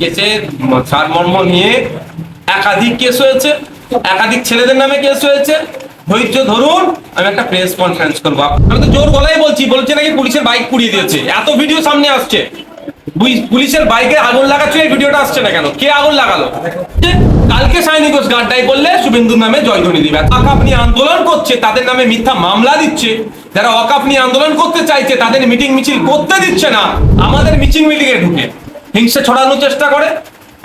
কেসের সারমর্ম নিয়ে একাধিক কেস হয়েছে, একাধিক ছেলেদের নামে কেস হয়েছে। ধৈর্য ধরুন, আমি একটা প্রেস কনফারেন্স করব। আমি তো জোর গলায় বলছি, বলছে নাকি পুলিশের বাইক পুড়িয়ে দিয়েছে। এত ভিডিও সামনে আসছে। পুলিশের বাইকে আগুন লাগাচ্ছে, এই ভিডিওটা আসছে না কেন? কে আগুন লাগালো? কালকে সাইনি ঘোষ গাড্ডাই করলে শুভেন্দুর নামে জয়ধ্বনি দিবে। অকাপ নিয়ে আন্দোলন করছে, তাদের নামে মিথ্যা মামলা দিচ্ছে। যারা অকাপ নিয়ে আন্দোলন করতে চাইছে, তাদের মিটিং মিছিল করতে দিচ্ছে না। আমাদের মিটিং মিটিং এ ঢুকে। হিংসে ছড়ানোর চেষ্টা করে।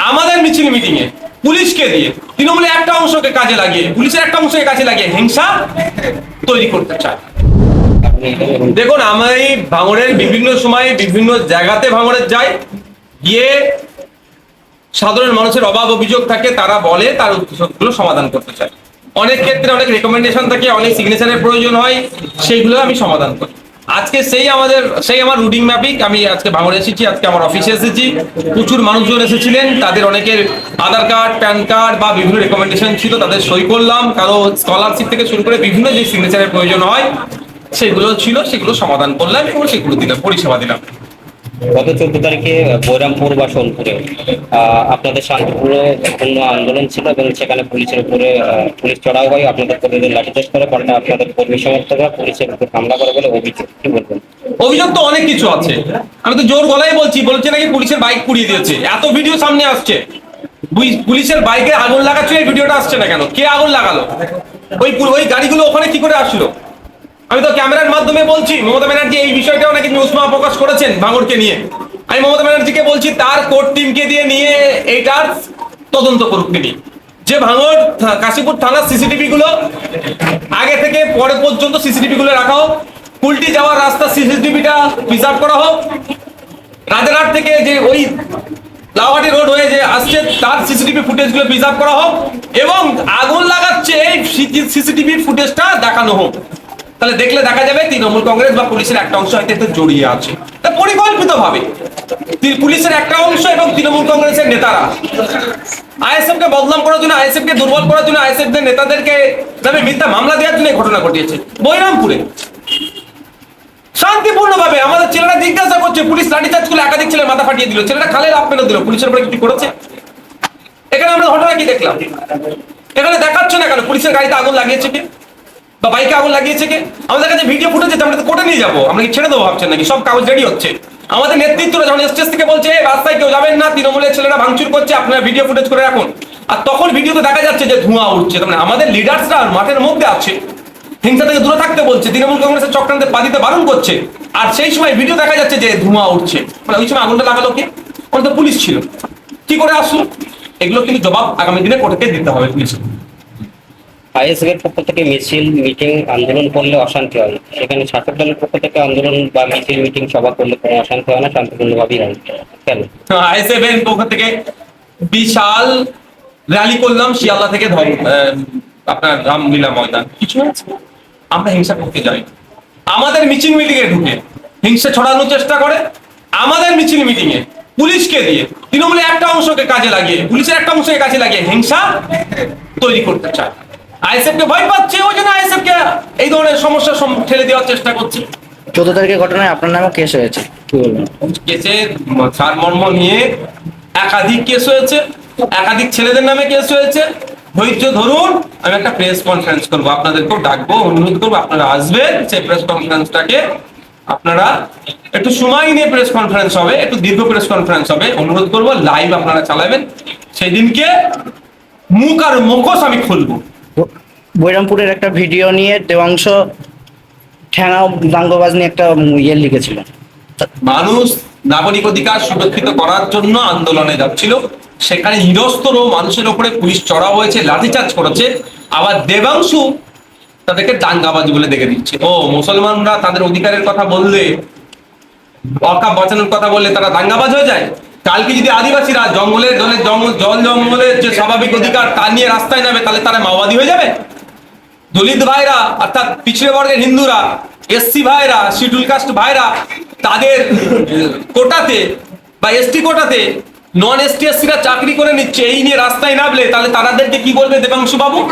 আমাদের মিছিল মিটিং এ পুলিশকে দিয়ে, তৃণমূলের একটা অংশকে কাজে লাগিয়ে, পুলিশের একটা অংশকে কাজে লাগিয়ে হিংসা তৈরি করতে চায়। দেখুন, আমি ভাঙড়ের বিভিন্ন সময় বিভিন্ন জায়গাতে ভাঙড়ের যাই, গিয়ে সাধারণ মানুষের অভাব অভিযোগ থাকে, তারা বলে তার উদ্দেশ্যগুলো সমাধান করতে চায় অনেক ক্ষেত্রে অনেক রেকমেন্ডেশন থাকে, অনেক সিগনেচারের প্রয়োজন হয়, সেইগুলো আমি সমাধান করি। আজকে সেই আমাদের, সেই আমার রুটিং ম্যাপিক আমি আজকে ভাঙড়ে এসেছি, আজকে আমার অফিসে এসেছি। প্রচুর মানুষজন এসেছিলেন। তাদের অনেকের আধার কার্ড, প্যান কার্ড বা বিভিন্ন রেকমেন্ডেশন ছিল, তাদের সই করলাম। কারও স্কলারশিপ থেকে শুরু করে বিভিন্ন যে সিগনেচারের প্রয়োজন হয়, সেগুলো ছিল, সেগুলো সমাধান করলাম এবং সেগুলো দিলাম, পরিষেবা দিলাম। গত চোদ্দ তারিখে বৈরামপুর বা সোনপুরে আপনাদের শান্তিপূর্ণ পূর্ণ আন্দোলন ছিল এবং সেখানে পুলিশের উপরে পুলিশ চড়াও হয়। আপনাদের কর্মীদের লাঠিচার্জ করে, পাল্টা আপনাদের কর্মী সমর্থকরা পুলিশের উপর হামলা করে বলে অভিযোগ কি বলবেন? অভিযোগ তো অনেক কিছু আছে। আমি তো জোর গলায় বলছি, বলছে নাকি পুলিশের বাইক পুড়িয়ে দিয়েছে। এত ভিডিও সামনে আসছে। পুলিশের বাইকে আগুন লাগাচ্ছে, এই ভিডিওটা আসছে না কেন? কে আগুন লাগালো? ওই ওই গাড়িগুলো ওখানে কি করে আসলো? আমি তো ক্যামেরার মাধ্যমে বলছি, মমতা ব্যানার্জি এই বিষয়টাও নাকি নিউজমা প্রকাশ করেছেন ভাঙড়কে নিয়ে। আমি মমতা ব্যানার্জিকে বলছি, তার কোর্ট টিমকে দিয়ে নিয়ে এইটার তদন্ত করুক তিনি। যে ভাঙড় থা- কাশীপুর থানার সিসিটিভি গুলো আগে থেকে পরে পর্যন্ত সিসিটিভি গুলো রাখা হোক কুলটি যাওয়ার রাস্তা সিসিটিভিটা প্রিজার্ভ করা হোক, রাজারহাট থেকে যে ওই লাউহাটি রোড হয়ে যে আসছে, তার সিসিটিভি ফুটেজগুলো প্রিজার্ভ করা হোক এবং আগুন লাগাচ্ছে এই সিসিটিভি ফুটেজটা দেখানো হোক। তাহলে দেখলে দেখা যাবে তৃণমূল কংগ্রেস বা পুলিশের একটা অংশ হয়তো জড়িয়ে আছে। তা পরিকল্পিত ভাবে পুলিশের একটা অংশ এবং তৃণমূল কংগ্রেসের নেতারা। আইএসএফ কে বদনাম করার জন্য আইএসএফ কে দুর্বল করার জন্য আইএসএফ দের নেতাদেরকে নামে মিথ্যা মামলা দেওয়ার জন্য ঘটনা ঘটিয়েছে। বৈরামপুরে। শান্তিপূর্ণভাবে আমাদের ছেলেরা জিজ্ঞাসা করছে, পুলিশ লাঠিচার্জ করলে একাধিক ছেলে মাথা ফাটিয়ে দিল। ছেলেরা খালে লাভ পেল দিল, পুলিশের উপরে কিছু করেছে? এখানে আমরা ঘটনা কি দেখলাম? এখানে দেখাচ্ছে না কেন? পুলিশের গাড়িতে আগুন লাগিয়েছে কে? বা বাইকে আগুন লাগিয়েছে কে? আমাদের কাছে ভিডিও ফুটেজ আমরা তো কোর্টে নিয়ে যাব। আমরা কি ছেড়ে দেবো ভাবছেন নাকি? সব কাগজ রেডি হচ্ছে। আমাদের নেতৃত্বরা যখন স্টেজ থেকে বলছে রাস্তায় কেউ যাবেন না, তৃণমূলের ছেলেরা ভাঙচুর করছে, আপনারা ভিডিও ফুটেজ করে রাখুন। আর তখন ভিডিওতে দেখা যাচ্ছে যে ধোঁয়া উঠছে। তার মানে আমাদের লিডার্সরা মাঠের মধ্যে আছে। হিংসা থেকে দূরে থাকতে বলছে, তৃণমূল কংগ্রেসের চক্রান্তে পা দিতে বারণ করছে। আর সেই সময় ভিডিও দেখা যাচ্ছে যে ধোঁয়া উঠছে। মানে ওই সময় আগুনটা লাগালো কে? ওখানে তো পুলিশ ছিল। কি করে আসলো? এগুলো কিন্তু জবাব আগামী দিনে কোর্টকে দিতে হবে পুলিশকে। আইএসএফ এর পক্ষ থেকে মিছিল, মিটিং, আন্দোলন করলে অশান্তি হয়। সেখানে শাসক দলের পক্ষ থেকে আন্দোলন বা মিছিল, মিটিং, সভা করলে কোনো অশান্তি হয় না, শান্তিপূর্ণভাবেই হয়। কেন? আইএসএফ এর পক্ষ থেকে বিশাল র্যালি করলাম শিয়ালদা থেকে ধর- আপনার রামলীলা ময়দান। কিছু হয়েছে আমরা হিংসা করতে যাই। আমাদের মিছিল মিটিং এ ঢুকে, হিংসা ছড়ানোর চেষ্টা করে, আমাদের মিছিল মিটিং এ পুলিশকে দিয়ে, তৃণমূলের একটা অংশকে কাজে লাগিয়ে, পুলিশের একটা অংশকে কাজে লাগিয়ে হিংসা তৈরি করতে চায়। আইএসএফ কে ভয় পাচ্ছে ওই জন্য আইএসএফ কে এই ধরনের সমস্যার ঠেলে দেওয়ার চেষ্টা করছে। চোদ্দ তারিখের ঘটনায় আপনার নামে কেস হয়েছে। কি বলবেন কেসের সারমর্ম নিয়ে একাধিক কেস হয়েছে একাধিক ছেলেদের নামে কেস হয়েছে। ধৈর্য ধরুন আমি একটা প্রেস কনফারেন্স করব আপনাদেরকেও ডাকবো অনুরোধ করব আপনারা আসবেন সেই প্রেস কনফারেন্সটাকে আপনারা একটু সময় নিয়ে প্রেস কনফারেন্স হবে একটু দীর্ঘ প্রেস কনফারেন্স হবে অনুরোধ করব লাইভ আপনারা চালাবেন। সেই দিনকে মুখ আর মুখোশ আমি খুলবো। বৈরামপুরের একটা ভিডিও নিয়ে দেবাংশ ঠ্যাঙা দাঙ্গবাজ নিয়ে একটা ইয়ে লিখেছিল। মানুষ নাগরিক অধিকার সুরক্ষিত করার জন্য আন্দোলনে যাচ্ছিল। সেখানে নিরস্তর মানুষের উপরে পুলিশ চড়া হয়েছে, লাঠিচার্জ করেছে। আবার দেবাংশু তাদেরকে দাঙ্গাবাজ বলে দেখে দিচ্ছে। ও, মুসলমানরা তাদের অধিকারের কথা বললে অকা বাঁচানোর কথা বললে তারা দাঙ্গাবাজ হয়ে যায়। কালকে যদি আদিবাসীরা জঙ্গলের জঙ্গল, জল জঙ্গলের যে স্বাভাবিক অধিকার তা নিয়ে রাস্তায় নামে, তাহলে তারা মাওবাদী হয়ে যাবে? দলিত ভাইরা, অর্থাৎ পিছড়ে বর্গের হিন্দুরা এসসি ভাইরা শিডিউল কাস্ট ভাইরা, তাদের কোটাতে বা এসটি কোটাতে নন এসটি এসসিরা চাকরি করে নিচ্ছে, এই নিয়ে রাস্তায় নামলে তাহলে তাদেরকে কি বলবে দেবাংশু বাবু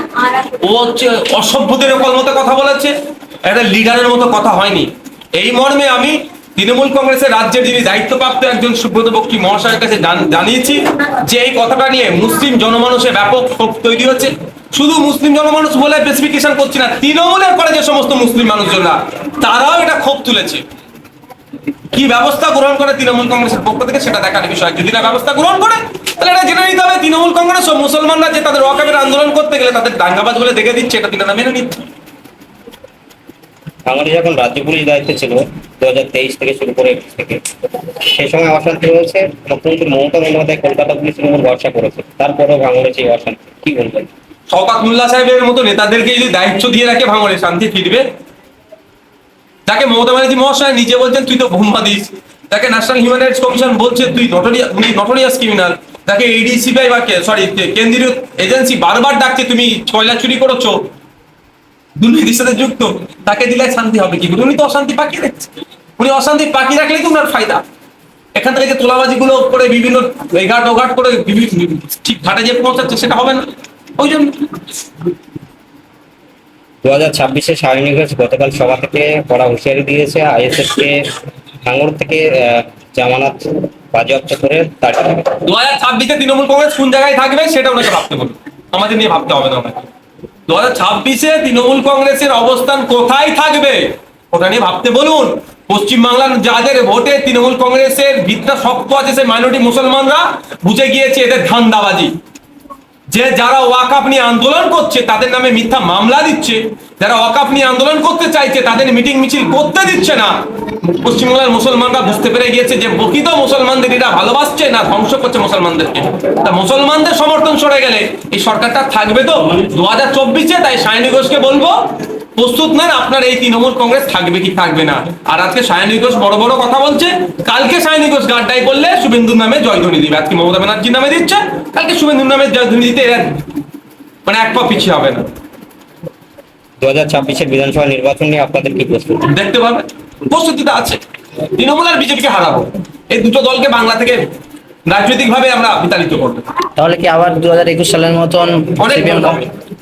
ও হচ্ছে অসভ্যদের মতো কথা বলেছে, একটা লিডারের মতো কথা হয়নি। এই মর্মে আমি তৃণমূল কংগ্রেসের রাজ্যের যিনি দায়িত্বপ্রাপ্ত একজন সুব্রত বক্সী মহাশয়ের কাছে জান- জানিয়েছি যে এই কথাটা নিয়ে মুসলিম জনমানুষে ব্যাপক ক্ষোভ তৈরি হচ্ছে। শুধু মুসলিম জনমানুষ বলে স্পেসিফিকেশন করছি না, তৃণমূলের করে যে সমস্ত মুসলিম মানুষজনরা, তারাও এটা ক্ষোভ তুলেছে। কি ব্যবস্থা গ্রহণ করে তৃণমূল কংগ্রেসের পক্ষ থেকে সেটা দেখার বিষয়। যদি না ব্যবস্থা গ্রহণ করে, তাহলে এটা জেনে নিতে হবে, তৃণমূল কংগ্রেস ও মুসলমানরা যে তাদের ওয়াকাবের আন্দোলন করতে গেলে তাদের দাঙ্গাবাজ বলে দেখে দিচ্ছে, এটা তিনারা মেনে নিচ্ছে। বাঙালি যখন রাজ্য পুলিশ দায়িত্বে ছিল দু হাজার তেইশ থেকে শুরু করে একুশ থেকে সেই সময় অশান্তি হয়েছে মুখ্যমন্ত্রী মমতা বন্দ্যোপাধ্যায় কলকাতা পুলিশের উপর ভরসা করেছে। তারপরেও ভাঙড়ে সেই অশান্তি। কি বলবেন? শওকাত মোল্লা সাহেবের মতো নেতাদেরকে যদি দায়িত্ব দিয়ে রাখে, ভাঙড়ে শান্তি ফিরবে। তাকে মমতা ব্যানার্জি মহাশয় নিজে বলছেন, তুই তো বোম্বা দিস। তাকে ন্যাশনাল হিউম্যান রাইটস কমিশন বলছে, তুই নটোরিয়াস উনি নটোরিয়াস ক্রিমিনাল তাকে এডিসিবিআই বা সরি কেন্দ্রীয় এজেন্সি বারবার ডাকছে, তুমি কয়লা চুরি করেছ। দুর্নীতির সাথে যুক্ত। তাকে দিলে শান্তি হবে কি উনি তো অশান্তি পাকিয়ে রাখছে উনি অশান্তি পাকিয়ে রাখলেই তো উনার ফায়দা? এখান থেকে যে তোলাবাজি গুলো করে বিভিন্ন এঘাট ওঘাট করে ঠিক ঘাটে যে পৌঁছাচ্ছে, সেটা হবে না। ওই জন্য। দু হাজার ছাব্বিশে গতকাল সভা থেকে কড়া হুঁশিয়ারি দিয়েছে আইএসএফ কে ভাঙড় থেকে জামানত বাজেয়াপ্ত করে তাড়িয়ে দু হাজার ছাব্বিশে তৃণমূল কংগ্রেস কোন জায়গায় থাকবে সেটা ওনাকে ভাবতে বলুন। আমাদের নিয়ে ভাবতে হবে না ওনাকে। দু হাজার ছাব্বিশে তৃণমূল কংগ্রেসের অবস্থান কোথায় থাকবে ওটা নিয়ে ভাবতে বলুন। পশ্চিমবাংলার যাদের ভোটে তৃণমূল কংগ্রেসের ভিতটা শক্ত আছে সে মাইনরিটি মুসলমানরা বুঝে গিয়েছে এদের ধান্দাবাজি। যে যারা ওয়াকাপ নিয়ে আন্দোলন করছে, তাদের নামে মিথ্যা মামলা দিচ্ছে, যারা ওয়াকাপ নিয়ে আন্দোলন করতে চাইছে, তাদের মিটিং মিছিল করতে দিচ্ছে না। পশ্চিমবঙ্গের মুসলমানরা বুঝতে পেরে গিয়েছে যে প্রকৃত মুসলমানদের এরা ভালোবাসছে না ধ্বংস করছে মুসলমানদেরকে। তা মুসলমানদের সমর্থন সরে গেলে এই সরকারটা থাকবে তো? দু হাজার চব্বিশে তাই সায়নী ঘোষকে বলব প্রস্তুত নেন আপনার এই তৃণমূল কংগ্রেস থাকবে কি থাকবে না। আর আজকে সায়নী ঘোষ বড় বড় কথা বলছে কালকে সায়নী ঘোষ গাড্ডাই করলে শুভেন্দুর নামে জয়ধ্বনি দিবে। আজকে মমতা ব্যানার্জির নামে দিচ্ছে কালকে শুভেন্দুর নামে জয়ধ্বনি দিতে এরা মানে এক পা পিছিয়ে হবে না। দু হাজার ছাব্বিশের বিধানসভা নির্বাচন নিয়ে আপনাদের কি প্রস্তুতি দেখতে পাবে। প্রস্তুতিটা আছে। তৃণমূল আর বিজেপিকে হারাবো। এই দুটো দলকে বাংলা থেকে রাজনৈতিক ভাবে আমরা বিতাড়িত করব। তাহলে কি আবার দু হাজার একুশ সালের মতন অনেক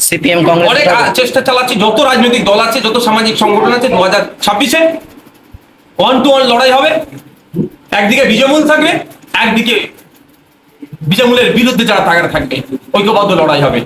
সিপিএম কংগ্রেস অনেক চেষ্টা চালাচ্ছে যত রাজনৈতিক দল আছে যত সামাজিক সংগঠন আছে দু হাজার ছাব্বিশে ওয়ান টু ওয়ান লড়াই হবে। একদিকে বিজয়মূল থাকবে একদিকে বিজয়মূলের বিরুদ্ধে যারা থাকার থাকবে ঐক্যবদ্ধ লড়াই হবে।